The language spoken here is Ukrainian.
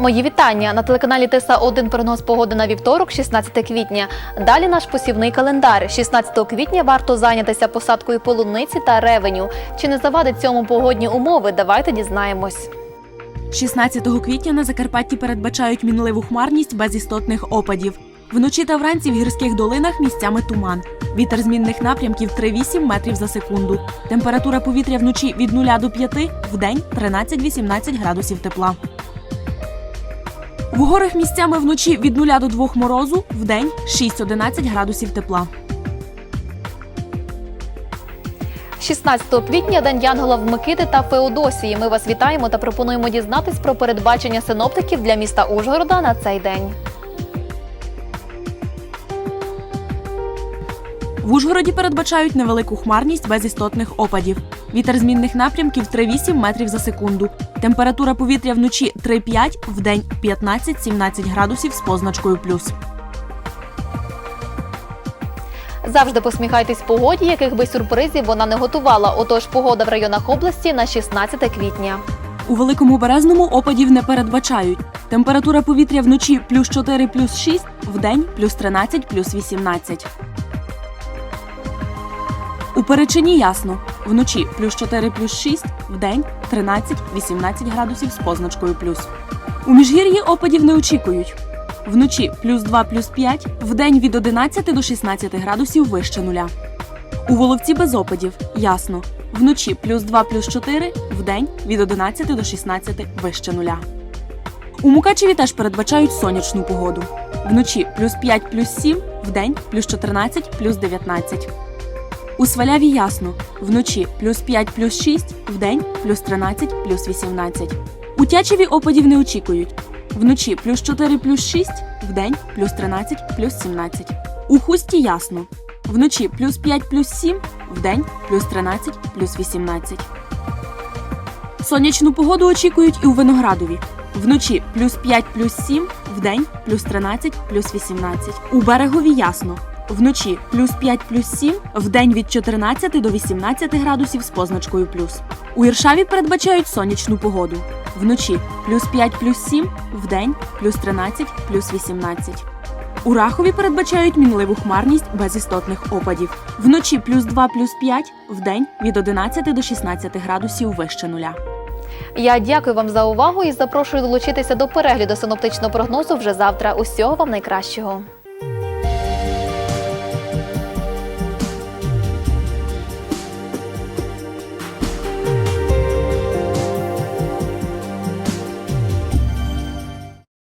Мої вітання на телеканалі Теса 1 прогноз погоди на вівторок, 16 квітня. Далі наш посівний календар. 16 квітня варто зайнятися посадкою полуниці та ревеню. Чи не завадить цьому погодні умови? Давайте дізнаємось. 16 квітня на Закарпатті передбачають мінливу хмарність без істотних опадів. Вночі та вранці в гірських долинах місцями туман. Вітер змінних напрямків 3-8 метрів за секунду. Температура повітря вночі від 0 до 5, вдень 13-18 градусів тепла. В горах місцями вночі від 0 до 2 морозу, вдень 6-11 градусів тепла. 16 квітня День Янгола в Микити та Феодосії. Ми вас вітаємо та пропонуємо дізнатись про передбачення синоптиків для міста Ужгорода на цей день. В Ужгороді передбачають невелику хмарність без істотних опадів. Вітер змінних напрямків 3-8 метрів за секунду. Температура повітря вночі 3-5, вдень 15-17 градусів з позначкою плюс. Завжди посміхайтесь погоді, яких би сюрпризів вона не готувала. Отож, погода в районах області на 16 квітня. У великому березному опадів не передбачають. Температура повітря вночі плюс 4, плюс 6, вдень плюс 13, плюс 18. Перечині ясно. Вночі плюс 4, плюс 6, вдень 13, 18 градусів з позначкою плюс. У міжгір'ї опадів не очікують. Вночі плюс 2, плюс 5, вдень від 11 до 16 градусів вище нуля. У Воловці без опадів ясно. Вночі плюс 2, плюс 4, вдень від 11 до 16 вище нуля. У Мукачеві теж передбачають сонячну погоду. Вночі плюс 5, плюс 7, вдень плюс 14, плюс 19. У Сваляві ясно. Вночі плюс 5, плюс 6, вдень плюс 13, плюс 18. У Тячеві опадів не очікують. Вночі плюс 4, плюс 6, вдень плюс 13, плюс 17. У Хусті ясно. Вночі плюс 5, плюс 7, вдень плюс 13, плюс 18. Сонячну погоду очікують і у Виноградові. Вночі плюс 5, плюс 7, вдень плюс 13, плюс 18. У берегові ясно. Вночі плюс 5, плюс 7, вдень від 14 до 18 градусів з позначкою плюс. У Іршаві передбачають сонячну погоду. Вночі плюс 5, плюс 7, вдень плюс 13, плюс 18. У Рахові передбачають мінливу хмарність без істотних опадів. Вночі плюс 2, плюс 5, вдень від 11 до 16 градусів вище нуля. Я дякую вам за увагу і запрошую долучитися до перегляду синоптичного прогнозу вже завтра. Усього вам найкращого.